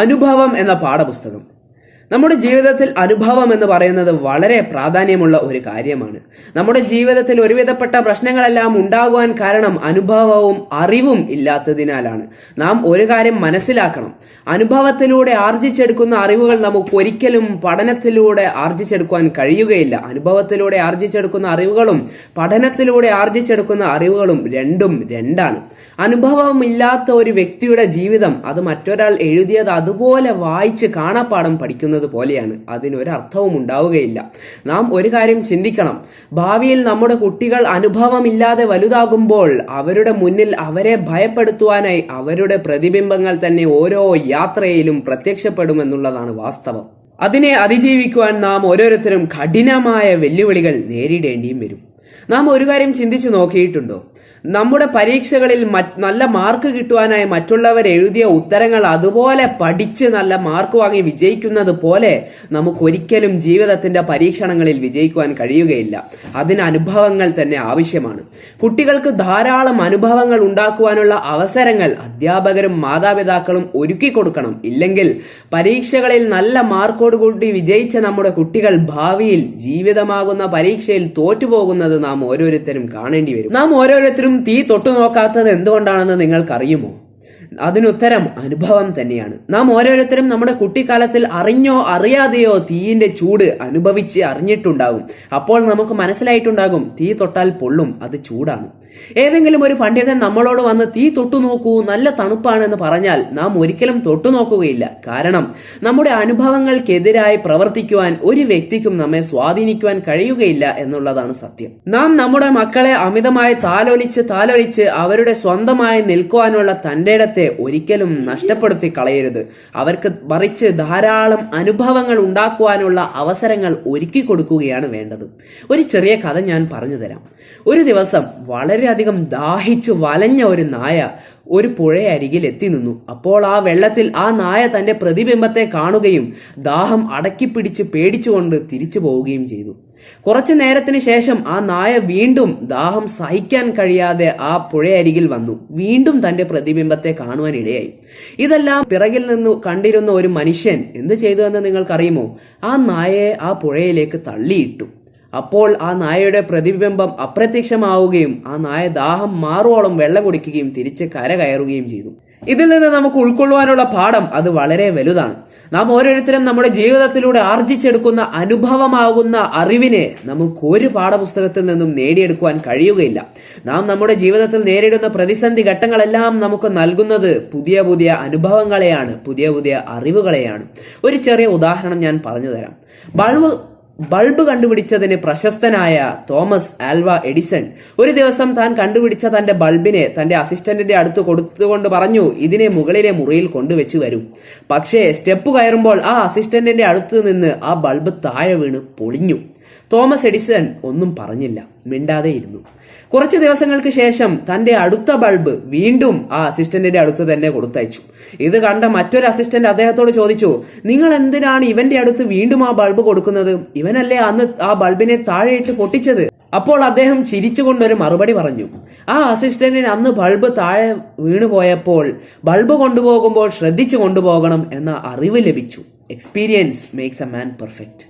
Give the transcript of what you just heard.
അനുഭവം എന്ന പാഠപുസ്തകം. നമ്മുടെ ജീവിതത്തിൽ അനുഭവം എന്ന് പറയുന്നത് വളരെ പ്രാധാന്യമുള്ള ഒരു കാര്യമാണ്. നമ്മുടെ ജീവിതത്തിൽ ഒരുവിധപ്പെട്ട പ്രശ്നങ്ങളെല്ലാം ഉണ്ടാകുവാൻ കാരണം അനുഭവവും അറിവും ഇല്ലാത്തതിനാലാണ്. നാം ഒരു കാര്യം മനസ്സിലാക്കണം. അനുഭവത്തിലൂടെ ആർജിച്ചെടുക്കുന്ന അറിവുകൾ നമുക്ക് ഒരിക്കലും പഠനത്തിലൂടെ ആർജിച്ചെടുക്കുവാൻ കഴിയുകയില്ല. അനുഭവത്തിലൂടെ ആർജിച്ചെടുക്കുന്ന അറിവുകളും പഠനത്തിലൂടെ ആർജിച്ചെടുക്കുന്ന അറിവുകളും രണ്ടും രണ്ടാണ്. അനുഭവമില്ലാത്ത ഒരു വ്യക്തിയുടെ ജീവിതം അത് മറ്റൊരാൾ എഴുതിയത് അതുപോലെ വായിച്ച് കാണാപ്പാടം പഠിക്കുന്നത് പോലെയാണ്. അതിനൊരർത്ഥവും ഉണ്ടാവുകയില്ല നാം ഒരു കാര്യം ചിന്തിക്കണം. ഭാവിയിൽ നമ്മുടെ കുട്ടികൾ അനുഭവമില്ലാതെ വലുതാകുമ്പോൾ അവരുടെ മുന്നിൽ അവരെ ഭയപ്പെടുത്തുവാനായി അവരുടെ പ്രതിബിംബങ്ങൾ തന്നെ ഓരോ യാത്രയിലും പ്രത്യക്ഷപ്പെടുമെന്നുള്ളതാണ് വാസ്തവം. അതിനെ അതിജീവിക്കുവാൻ നാം ഓരോരുത്തരും കഠിനമായ വെല്ലുവിളികൾ നേരിടേണ്ടിയും വരും. നാം ഒരു കാര്യം ചിന്തിച്ചു നോക്കിയിട്ടുണ്ടോ? നമ്മുടെ പരീക്ഷകളിൽ നല്ല മാർക്ക് കിട്ടുവാനായി മറ്റുള്ളവർ എഴുതിയ ഉത്തരങ്ങൾ അതുപോലെ പഠിച്ച് നല്ല മാർക്ക് വാങ്ങി വിജയിക്കുന്നത് പോലെ നമുക്കൊരിക്കലും ജീവിതത്തിന്റെ പരീക്ഷണങ്ങളിൽ വിജയിക്കുവാൻ കഴിയുകയില്ല. അതിന് അനുഭവങ്ങൾ തന്നെ ആവശ്യമാണ്. കുട്ടികൾക്ക് ധാരാളം അനുഭവങ്ങൾ ഉണ്ടാക്കുവാനുള്ള അവസരങ്ങൾ അധ്യാപകരും മാതാപിതാക്കളും ഒരുക്കി കൊടുക്കണം. ഇല്ലെങ്കിൽ പരീക്ഷകളിൽ നല്ല മാർക്കോടുകൂടി വിജയിച്ച നമ്മുടെ കുട്ടികൾ ഭാവിയിൽ ജീവിതമാകുന്ന പരീക്ഷയിൽ തോറ്റുപോകുന്നത് നാം ഓരോരുത്തരും കാണേണ്ടി വരും. നാം ഓരോരുത്തരും തീ തൊട്ടു നോക്കാത്തത് എന്തുകൊണ്ടാണെന്ന് നിങ്ങൾക്കറിയുമോ? അതിനുത്തരം അനുഭവം തന്നെയാണ്. നാം ഓരോരുത്തരും നമ്മുടെ കുട്ടിക്കാലത്തിൽ അറിഞ്ഞോ അറിയാതെയോ തീയിന്റെ ചൂട് അനുഭവിച്ച് അറിഞ്ഞിട്ടുണ്ടാകും അപ്പോൾ നമുക്ക് മനസ്സിലായിട്ടുണ്ടാകും തീ തൊട്ടാൽ പൊള്ളും അത് ചൂടാണ്. ഏതെങ്കിലും ഒരു പണ്ഡിതൻ നമ്മളോട് വന്ന് തീ തൊട്ടു നോക്കൂ നല്ല തണുപ്പാണ് എന്ന് പറഞ്ഞാൽ നാം ഒരിക്കലും തൊട്ടു നോക്കുകയില്ല. കാരണം നമ്മുടെ അനുഭവങ്ങൾക്കെതിരായി പ്രവർത്തിക്കുവാൻ ഒരു വ്യക്തിക്കും നമ്മെ സ്വാധീനിക്കുവാൻ കഴിയുകയില്ല എന്നുള്ളതാണ് സത്യം. നാം നമ്മുടെ മക്കളെ അമിതമായി താലോലിച്ച് താലോലിച്ച് അവരുടെ സ്വന്തമായി നിൽക്കുവാനുള്ള തന്റെ ഇടത്തെ ഒരിക്കലും നഷ്ടപ്പെടുത്തി കളയരുത്. അവർക്ക് മറിച്ച് ധാരാളം അനുഭവങ്ങൾ ഉണ്ടാക്കുവാനുള്ള അവസരങ്ങൾ ഒരുക്കി കൊടുക്കുകയാണ് വേണ്ടത്. ഒരു ചെറിയ കഥ ഞാൻ പറഞ്ഞു തരാം. ഒരു ദിവസം വളരെയധികം ദാഹിച്ചു വലഞ്ഞ ഒരു നായ ഒരു പുഴയരികിൽ എത്തി നിന്നു. അപ്പോൾ ആ വെള്ളത്തിൽ ആ നായ തന്റെ പ്രതിബിംബത്തെ കാണുകയും ദാഹം അടക്കിപ്പിടിച്ച് പേടിച്ചുകൊണ്ട് തിരിച്ചു പോവുകയും ചെയ്തു. കുറച്ചു നേരത്തിന് ശേഷം ആ നായ വീണ്ടും ദാഹം സഹിക്കാൻ കഴിയാതെ ആ പുഴയരികിൽ വന്നു. വീണ്ടും തന്റെ പ്രതിബിംബത്തെ കാണുവാൻ ഇടയായി. ഇതെല്ലാം പിറകിൽ നിന്ന് കണ്ടിരുന്ന ഒരു മനുഷ്യൻ എന്ത് ചെയ്തു എന്ന് നിങ്ങൾക്കറിയുമോ? ആ നായയെ ആ പുഴയിലേക്ക് തള്ളിയിട്ടു. അപ്പോൾ ആ നായയുടെ പ്രതിബിംബം അപ്രത്യക്ഷമാവുകയും ആ നായ ദാഹം മാറുവോളം വെള്ളം കുടിക്കുകയും തിരിച്ച് കര കയറുകയും ചെയ്തു. ഇതിൽ നിന്ന് നമുക്ക് ഉൾക്കൊള്ളുവാനുള്ള പാഠം അത് വളരെ വലുതാണ്. നാം ഓരോരുത്തരും നമ്മുടെ ജീവിതത്തിലൂടെ ആർജിച്ചെടുക്കുന്ന അനുഭവമാകുന്ന അറിവിനെ നമുക്ക് ഒരു പാഠപുസ്തകത്തിൽ നിന്നും നേടിയെടുക്കുവാൻ കഴിയുകയില്ല. നാം നമ്മുടെ ജീവിതത്തിൽ നേരിടുന്ന പ്രതിസന്ധി ഘട്ടങ്ങളെല്ലാം നമുക്ക് നൽകുന്നത് പുതിയ പുതിയ അനുഭവങ്ങളെയാണ് പുതിയ പുതിയ അറിവുകളെയാണ്. ഒരു ചെറിയ ഉദാഹരണം ഞാൻ പറഞ്ഞു തരാം. ബൾബ് ബൾബ് കണ്ടുപിടിച്ചതിന് പ്രശസ്തനായ തോമസ് ആൽവ എഡിസൺ ഒരു ദിവസം താൻ കണ്ടുപിടിച്ച തന്റെ ബൾബിനെ തന്റെ അസിസ്റ്റന്റിന്റെ അടുത്ത് കൊടുത്തുകൊണ്ട് പറഞ്ഞു ഇതിനെ മുകളിലെ മുറിയിൽ കൊണ്ടുവച്ചു വരൂ പക്ഷേ സ്റ്റെപ്പ് കയറുമ്പോൾ ആ അസിസ്റ്റന്റിന്റെ അടുത്ത് നിന്ന് ആ ബൾബ് താഴെ വീണ് പൊളിഞ്ഞു. തോമസ് എഡിസൺ ഒന്നും പറഞ്ഞില്ല. മിണ്ടാതെ ഇരുന്നു കുറച്ച് ദിവസങ്ങൾക്ക് ശേഷം തന്റെ അടുത്ത ബൾബ് വീണ്ടും ആ അസിസ്റ്റന്റിന്റെ അടുത്ത് തന്നെ കൊടുത്തയച്ചു. ഇത് കണ്ട മറ്റൊരു അസിസ്റ്റന്റ് അദ്ദേഹത്തോട് ചോദിച്ചു നിങ്ങൾ എന്തിനാണ് ഇവന്റെ അടുത്ത് വീണ്ടും ആ ബൾബ് കൊടുക്കുന്നത്? ഇവനല്ലേ അന്ന് ആ ബൾബിനെ താഴെയിട്ട് പൊട്ടിച്ചത്? അപ്പോൾ അദ്ദേഹം ചിരിച്ചുകൊണ്ടൊരു മറുപടി പറഞ്ഞു. ആ അസിസ്റ്റന്റിന് അന്ന് ബൾബ് താഴെ വീണുപോയപ്പോൾ ബൾബ് കൊണ്ടുപോകുമ്പോൾ ശ്രദ്ധിച്ചു കൊണ്ടുപോകണം എന്ന അറിവ് ലഭിച്ചു. Experience makes a man perfect